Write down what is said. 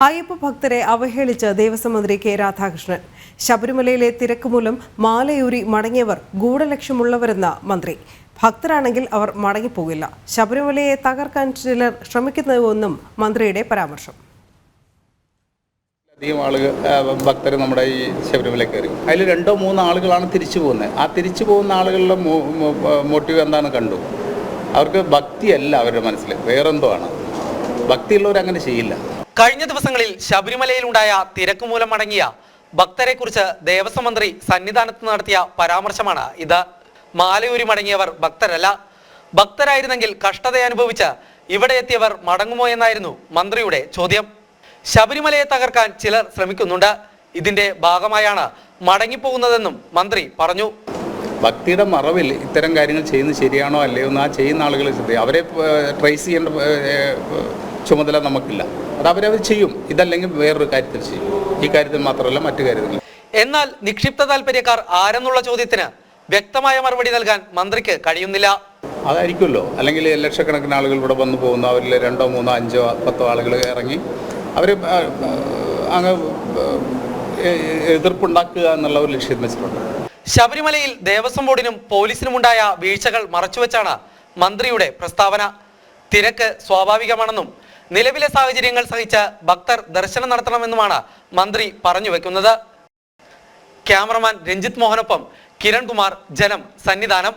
അയ്യപ്പ ഭക്തരെ അവഹേളിച്ച് ദേവസ്വം മന്ത്രി കെ രാധാകൃഷ്ണൻ. ശബരിമലയിലെ തിരക്ക് മൂലം മാലയൂരി മടങ്ങിയവർ ഗൂഢലക്ഷ്യമുള്ളവരെന്ന മന്ത്രി. ഭക്തരാണെങ്കിൽ അവർ മടങ്ങിപ്പോകില്ല. ശബരിമലയെ തകർക്കാൻ ചിലർ ശ്രമിക്കുന്നുവെന്നും മന്ത്രിയുടെ പരാമർശം. അധികം ആളുകൾ ഭക്തർ നമ്മുടെ ഈ ശബരിമല കയറി അതിൽ രണ്ടോ മൂന്നോ ആളുകളാണ് തിരിച്ചു പോകുന്നത്. ആ തിരിച്ചു പോകുന്ന ആളുകളുടെ മോട്ടീവ് എന്താണ് കണ്ടു. അവർക്ക് ഭക്തിയല്ല അവരുടെ മനസ്സിൽ. വേറെന്തോ ആണ്. ഭക്തിയുള്ളവർ അങ്ങനെ ചെയ്യില്ല. കഴിഞ്ഞ ദിവസങ്ങളിൽ ശബരിമലയിലുണ്ടായ തിരക്ക് മൂലം മടങ്ങിയ ഭക്തരെക്കുറിച്ച് ദേവസ്വം മന്ത്രി സന്നിധാനത്ത് നടത്തിയ പരാമർശമാണ് ഇത്. മാലയൂരി മടങ്ങിയവർ ഭക്തരല്ല. ഭക്തരായിരുന്നെങ്കിൽ കഷ്ടത അനുഭവിച്ച് ഇവിടെ എത്തിയവർ മടങ്ങുമോ എന്നായിരുന്നു മന്ത്രിയുടെ ചോദ്യം. ശബരിമലയെ തകർക്കാൻ ചിലർ ശ്രമിക്കുന്നുണ്ട്. ഇതിന്റെ ഭാഗമായാണ് മടങ്ങിപ്പോകുന്നതെന്നും മന്ത്രി പറഞ്ഞു. ഭക്തിയുടെ മറവിൽ ഇത്തരം കാര്യങ്ങൾ ചെയ്യുന്നത് ശരിയാണോ അല്ലയോ എന്ന് ആ ചെയ്യുന്ന ആളുകൾ അവരെ ട്രേസ് ചെയ്യേണ്ട ചുമതല നമുക്കില്ല. അത് അവരവർ ചെയ്യും. ഇതല്ലെങ്കിൽ വേറൊരു കാര്യത്തിൽ ചെയ്യും. ഈ കാര്യത്തിൽ മാത്രമല്ല മറ്റു കാര്യത്തിൽ എന്നാൽ നിക്ഷിപ്ത താല്പര്യക്കാർ ആരെന്നുള്ള ചോദ്യത്തിന് വ്യക്തമായ മറുപടി നൽകാൻ മന്ത്രിക്ക് കഴിയുന്നില്ല. അതായിരിക്കുമല്ലോ. അല്ലെങ്കിൽ ലക്ഷക്കണക്കിന് ആളുകൾ ഇവിടെ വന്നു പോകുന്നു. അവരിൽ രണ്ടോ മൂന്നോ അഞ്ചോ പത്തോ ആളുകൾ ഇറങ്ങി അവർ അങ്ങ് എതിർപ്പുണ്ടാക്കുക എന്നുള്ള ഒരു ലക്ഷ്യം വെച്ചിട്ടുണ്ട്. ശബരിമലയിൽ ദേവസ്വം ബോർഡിനും പോലീസിനുമുണ്ടായ വീഴ്ചകൾ മറച്ചുവെച്ചാണ് മന്ത്രിയുടെ പ്രസ്താവന. തിരക്ക് സ്വാഭാവികമാണെന്നും നിലവിലെ സാഹചര്യങ്ങൾ സഹിച്ച് ഭക്തർ ദർശനം നടത്തണമെന്നുമാണ് മന്ത്രി പറഞ്ഞു വെക്കുന്നത്. ക്യാമറമാൻ രഞ്ജിത്ത് മോഹനൊപ്പം കിരൺകുമാർ ജനം സന്നിധാനം.